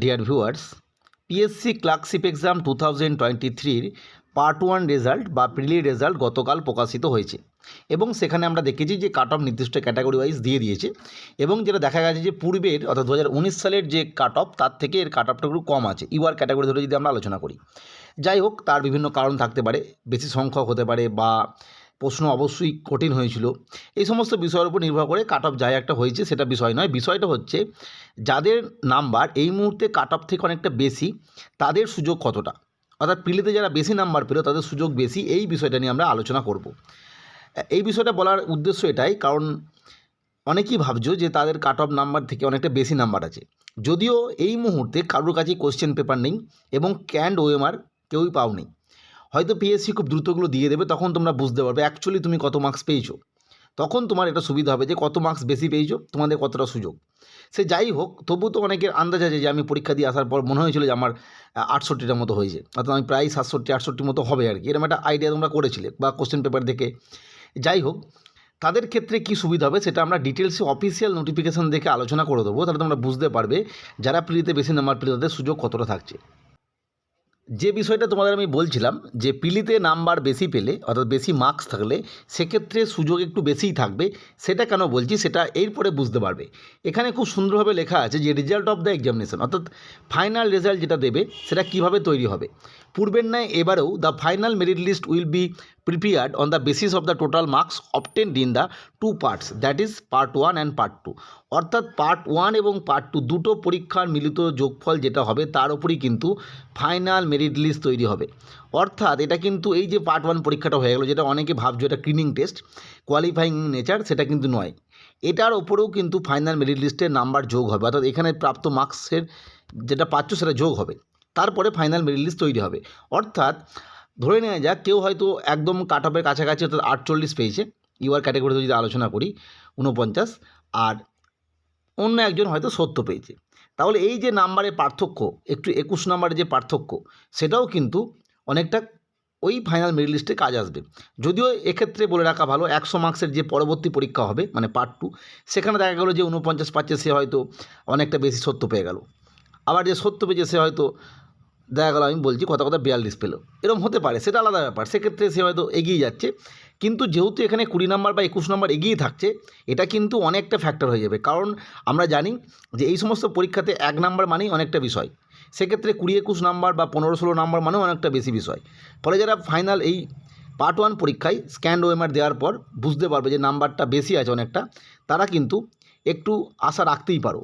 Dear viewers PSC clerkship exam two thousand twenty থ্রির part one result বা prelim result গতকাল প্রকাশিত হয়েছে। এবং সেখানে আমরা দেখেছি যে কাট অফ নির্দিষ্ট ক্যাটাগরি ওয়াইজ দিয়ে দিয়েছে। এবং যেটা দেখা গেছে যে পূর্বের অর্থাৎ দু হাজার উনিশ সালের যে কাট অফ তার থেকে এর কাট অফটা একটু কম আছে। ইউআর ক্যাটাগরি ধরে যদি আমরা আলোচনা করি। যাই হোক, তার বিভিন্ন কারণ থাকতে পারে। বেশি সংখ্যক হতে পারে বা প্রশ্ন অবশ্যই কঠিন হয়েছিল। এই সমস্ত বিষয়ের উপর নির্ভর করে কাট অফ যাই একটা হয়েছে সেটা বিষয় নয়। বিষয়টা হচ্ছে, যাদের নাম্বার এই মুহূর্তে কাট অফ থেকে অনেকটা বেশি, তাদের সুযোগ কতটা? অর্থাৎ প্রিলিতে যারা বেশি নাম্বার পেল, তাদের সুযোগ বেশি, এই বিষয়টা নিয়ে আমরা আলোচনা করব। এই বিষয়টা বলার উদ্দেশ্য এটাই, কারণ অনেকেই ভাবছ যে তাদের কাট অফ নাম্বার থেকে অনেকটা বেশি নাম্বার আছে। যদিও এই মুহূর্তে কারোর কাছে কোশ্চেন পেপার নেই এবং ক্যান্ড ওএমআর কেউই পাওনি। হয়তো পিএসসি খুব দ্রুতগুলো দিয়ে দেবে, তখন তোমরা বুঝতে পারবে অ্যাকচুয়ালি তুমি কত মার্কস পেয়েছ। তখন তোমার এটা সুবিধা হবে যে কত মার্কস বেশি পেয়েছ, তোমাদের কতটা সুযোগ। সে যাই হোক, তবু তো অনেকের আন্দাজ আছে যে আমি পরীক্ষা দিয়ে আসার পর মনে হয়েছিল যে আমার আটষট্টিটার মতো হয়েছে। অর্থাৎ আমি প্রায় সাতষট্টি আটষট্টির মতো হবে আর কি। এরকম একটা আইডিয়া তোমরা করেছিলে বা কোশ্চেন পেপার দেখে। যাই হোক, তাদের ক্ষেত্রে কী সুবিধা হবে সেটা আমরা ডিটেলসে অফিসিয়াল নোটিফিকেশান দেখে আলোচনা করে দেবো। তাহলে তোমরা বুঝতে পারবে যারা প্রিলিতে বেশি নাম্বার পেলে তাদের সুযোগ কতটা থাকছে। যে বিষয়টা তোমাদের আমি বলছিলাম, যে পিলিতে নাম্বার বেশি পেলে, অর্থাৎ বেশি মার্কস থাকলে, সেক্ষেত্রে সুযোগ একটু বেশিই থাকবে। সেটা কেন বলছি? সেটা এরপরে বুঝতে পারবে। এখানে খুব সুন্দরভাবে লেখা আছে যে রেজাল্ট অফ দ্য এক্সামিনেশন অর্থাৎ ফাইনাল রেজাল্ট যেটা দেবে, সেটা কীভাবে তৈরি হবে? পূর্বের ন্যায় এবারেও the final merit list will be prepared on the basis of the total marks obtained in the two parts that is part one and part two অর্থাৎ পার্ট ওয়ান এবং পার্ট টু দুটো পরীক্ষার মিলিত যোগফল যেটা হবে, তার উপরই কিন্তু ফাইনাল মেরিট লিস্ট তৈরি হবে। অর্থাৎ এটা কিন্তু এই যে পার্ট ওয়ান পরীক্ষাটা হয়ে গেলো, যেটা অনেকে ভাবছ এটা ক্লিনিং টেস্ট কোয়ালিফাইং নেচার সেটা কিন্তু নয়। এটার ওপরেও কিন্তু ফাইনাল মেরিট লিস্টের নাম্বার যোগ হবে, অর্থাৎ এখানে প্রাপ্ত মার্কসের যেটা পাচ্ছ সেটা যোগ হবে। তারপরে ফাইনাল মেরিট লিস্ট তৈরি হবে। অর্থাৎ ধরে নেওয়া যাক, কেউ হয়তো একদম কাট অফের কাছাকাছি, অর্থাৎ আটচল্লিশ পেয়েছে। ইউআর ক্যাটাগরিতে যদি আলোচনা করি উনপঞ্চাশ আর অন্য একজন হয়তো সত্য পেয়েছে। তাহলে এই যে নাম্বারের পার্থক্য, একটু একুশ নাম্বারের যে পার্থক্য, সেটাও কিন্তু অনেকটা ওই ফাইনাল মেরিট লিস্টে কাজ আসবে। যদিও এক্ষেত্রে বলে রাখা ভালো, একশো মার্কসের যে পরবর্তী পরীক্ষা হবে মানে পার্ট টু সেখানে দেখা গেলো যে উনপঞ্চাশ পাচ্ছে, সে হয়তো অনেকটা বেশি সত্য পেয়ে গেল। আবার যে সত্য পেয়েছে, সে হয়তো দেখা গেলো, আমি বলছি কথা কথা বিয়াল্লিশ পেল। এরকম হতে পারে, সেটা আলাদা ব্যাপার। সেক্ষেত্রে সে হয়তো এগিয়ে যাচ্ছে। কিন্তু যেহেতু এখানে কুড়ি নাম্বার বা একুশ নাম্বার এগিয়ে থাকছে, এটা কিন্তু অনেকটা ফ্যাক্টর হয়ে যাবে। কারণ আমরা জানি যে এই সমস্ত পরীক্ষাতে এক নাম্বার মানেই অনেকটা বিষয়। সেক্ষেত্রে কুড়ি একুশ নাম্বার বা পনেরো ষোলো নাম্বার মানেও অনেকটা বেশি বিষয়। ফলে যারা ফাইনাল এই পার্ট ওয়ান পরীক্ষায় স্ক্যান্ড ওএমআর দেওয়ার পর বুঝতে পারবে যে নাম্বারটা বেশি আছে অনেকটা, তারা কিন্তু একটু আশা রাখতেই পারো।